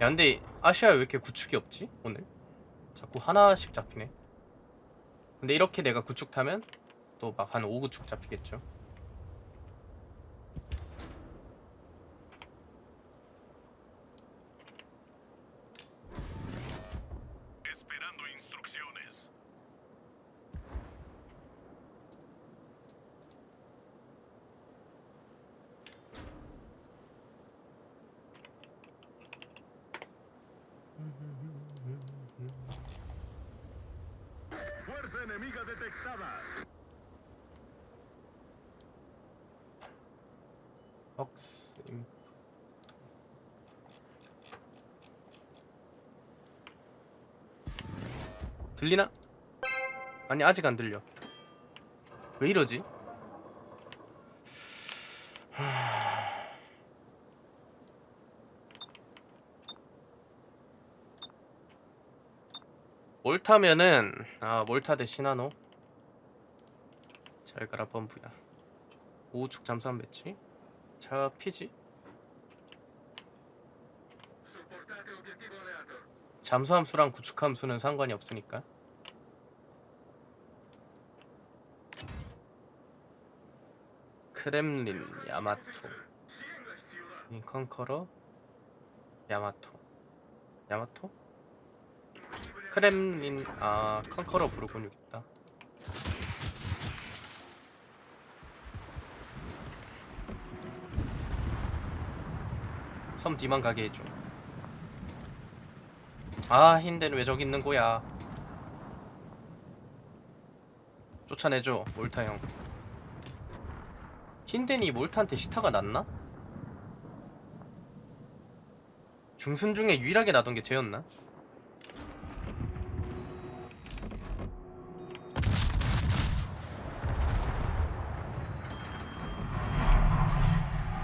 야 근데 아시아 왜 이렇게 구축이 없지 오늘? 자꾸 하나씩 잡히네. 근데 이렇게 내가 구축 타면 또 막 한 5구축 잡히겠죠. Fuerza enemiga detectada. 임- 들리나? 아니 아직 안 들려 왜 이러지? 하... 몰타면은 아 몰타 대 시나노 잘 가라 범부야 우측 잠수함 배치 obiettivo alleato. 잠수함수랑 구축함수는 상관이 없으니까. 크렘린, 야마토, Sienga ciudad. 이 컨커러, 야마토, 야마토? 크렘린, 아 컨커러 부르곤 있다. 섬 뒤만 가게 해줘. 아 힌데는 왜 저기 있는 거야 쫓아내줘 몰타 형 힌덴이 몰타한테 시타가 났나? 중순 중에 유일하게 나던 게 쟤였나?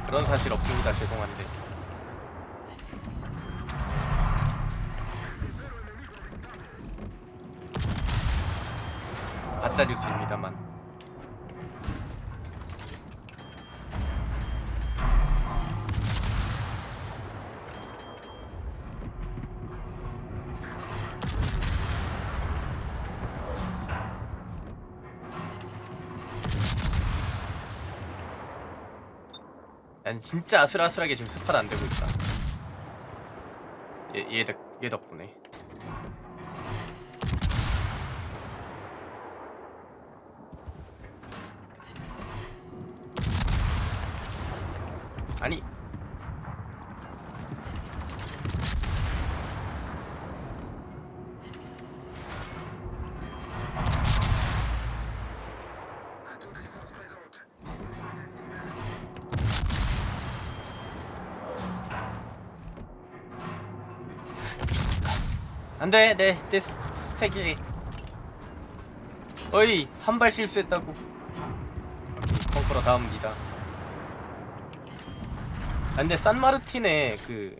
그런 사실 없습니다 죄송한데 가짜 뉴스입니다만. 난 진짜 아슬아슬하게 지금 스팟 안 되고 있다. 얘, 얘, 덕, 얘 덕분에. 안돼 내내 스택이. 어이 한 발 실수했다고. 펑커러 다음입니다. 아, 근데 산마르틴의 그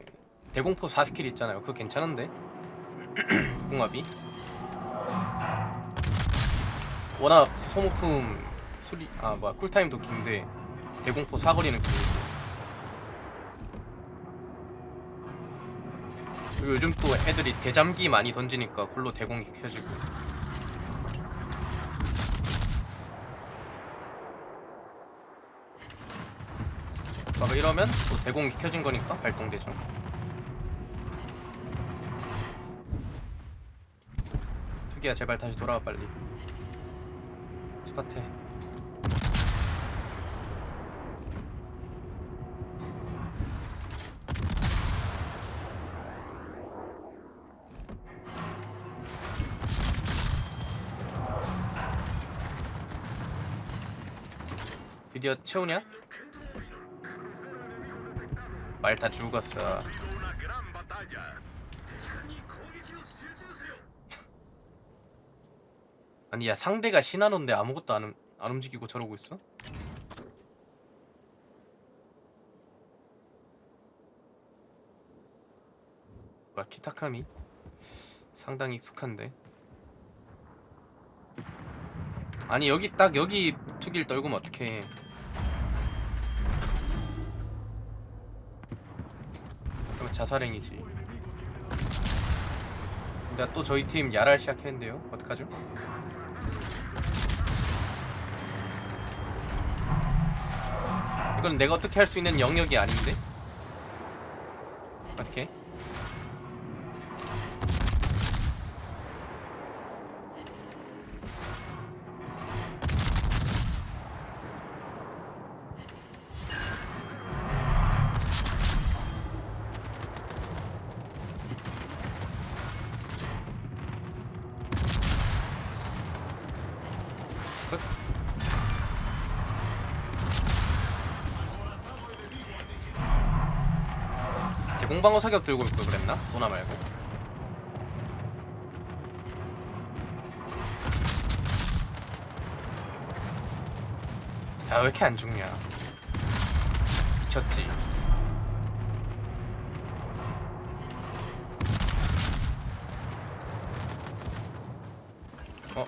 대공포 4스킬 있잖아요. 그거 괜찮은데? 궁합이? 워낙 소모품 수리 아 뭐야 쿨타임도 긴데 대공포 사거리는 길고 그리고 요즘 또 애들이 대잠기 많이 던지니까 그걸로 대공기 켜지고. 막 이러면 또 대공기 켜진 거니까 발동되죠. 투기야 제발 다시 돌아와 빨리. 스파테 드디어 채우냐? 말 다 죽었어. 아니 야 상대가 신한호인데 아무것도 안, 움- 안 움직이고 저러고 있어? 뭐야 키타카미? 상당히 익숙한데 아니 여기 딱 여기 투기를 떨구면 어떡해 자살행위지 근데 또 저희 팀 야랄 시작했는데요 어떡하죠? 이건 내가 어떻게 할 수 있는 영역이 아닌데? 어떻게? 공방어 사격 들고 올 걸 그랬나? 소나 말고 야 왜 이렇게 안 죽냐 미쳤지 어?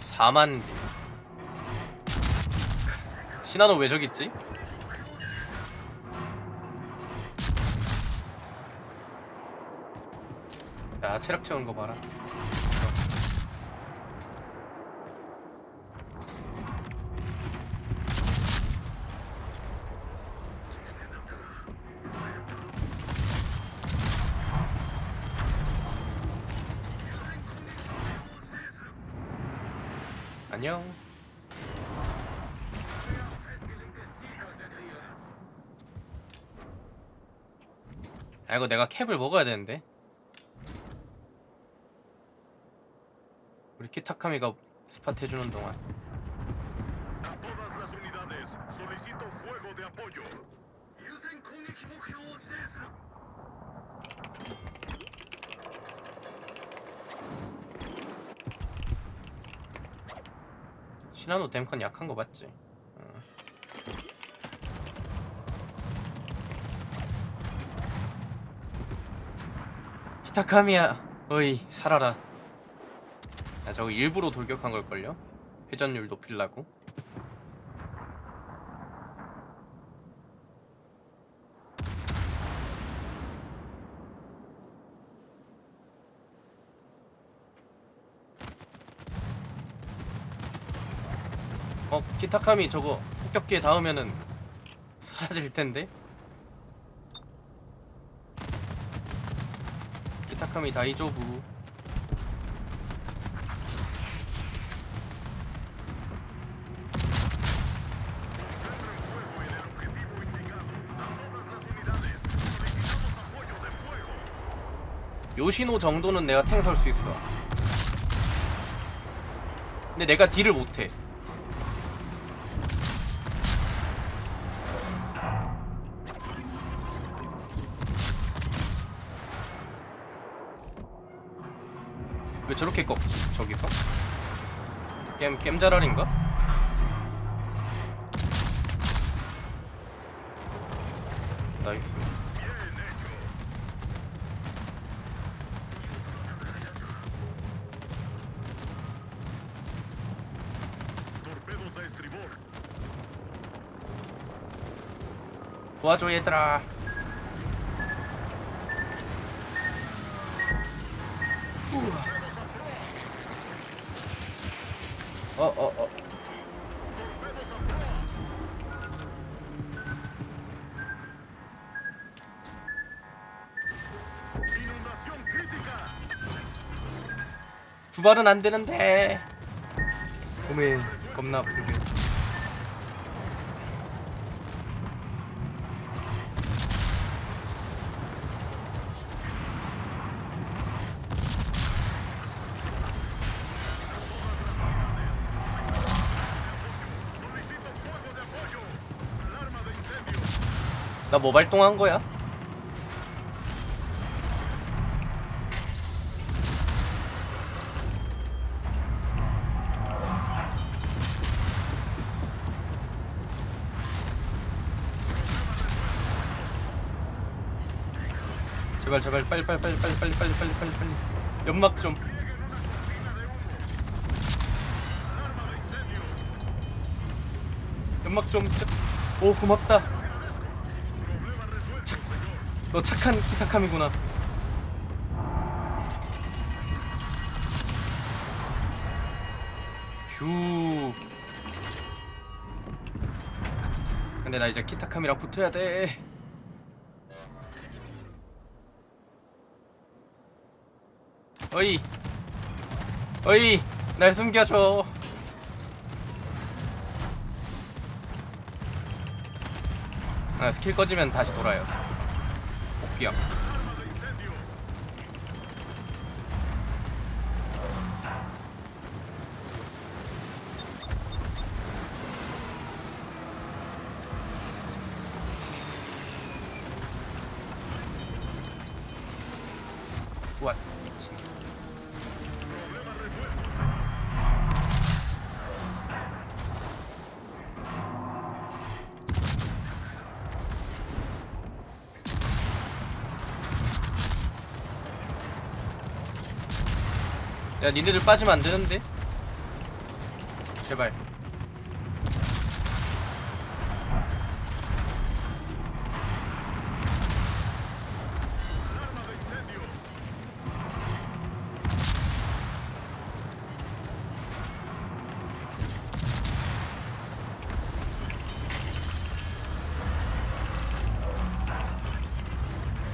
사만 딜. 신하노 왜 저기 있지? 야 체력 채우는 거 봐라 안녕 아 이거 내가 캡을 먹어야 de는데 우리 키타카미가 스팟 해주는 동안. 시나노 댐컨 약한 거 맞지? 히타카미야. 어이 살아라. 야 저거 일부러 돌격한 걸걸요? 회전율 높이려고? 어 키타카미 저거 폭격기에 닿으면은 사라질 텐데 fuego. 요시노 정도는 내가 탱 설 수 있어 근데 내가 딜을 못해 왜 저렇게 꺾지 저기서 겜 겜자랄인가? 나이스. 도와줘 얘들아 a a proa. Inundación crítica. 두발은 안 되는데 오메 겁나 아프게 나 뭐 발동한 거야? 제발 제발 빨리 빨리 빨리 빨리 빨리 빨리 빨리 빨리 빨리. 연막 좀. 연막 좀오 고맙다. 착, 너 착한 기타kam이구나. 휴. 근데 나 이제 키타카미랑 붙어야 돼. 어이. 어이. 날 숨겨줘. 아 스킬 꺼지면 다시 돌아요 Yep. 야 니네들 빠지면 안 되는데? 제발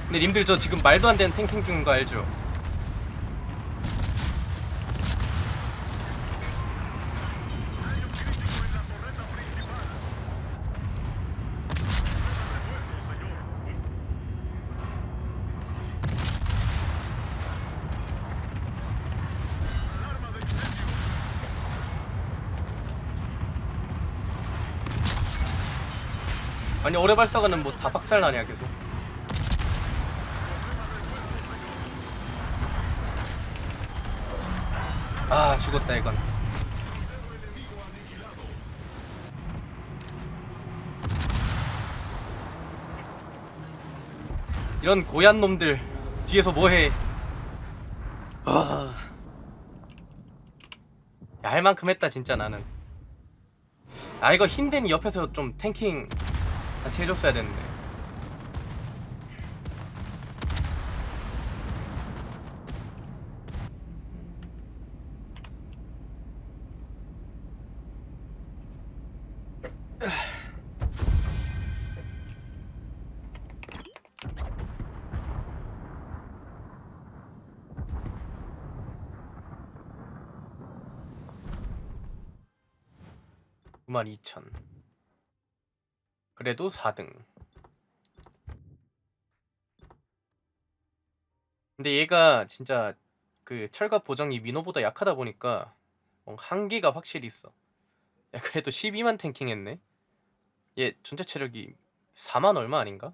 근데 님들 저 지금 말도 안 되는 탱킹 중인 거 알죠? 아니 오래 발사가는 뭐 다 박살 나냐 계속. 아 죽었다 이건. 이런 고얀 놈들 뒤에서 뭐해? 아... 야, 할 만큼 했다 진짜 나는. 아 이거 흰덴이 옆에서 좀 탱킹 같이 해줬어야 됐는데. 구만 2천 그래도 4등. 근데 얘가 진짜 그 철갑 보정이 민호보다 약하다 보니까 한계가 확실히 있어. 야 그래도 12만 탱킹 했네? 얘 전체 체력이 4만 얼마 아닌가?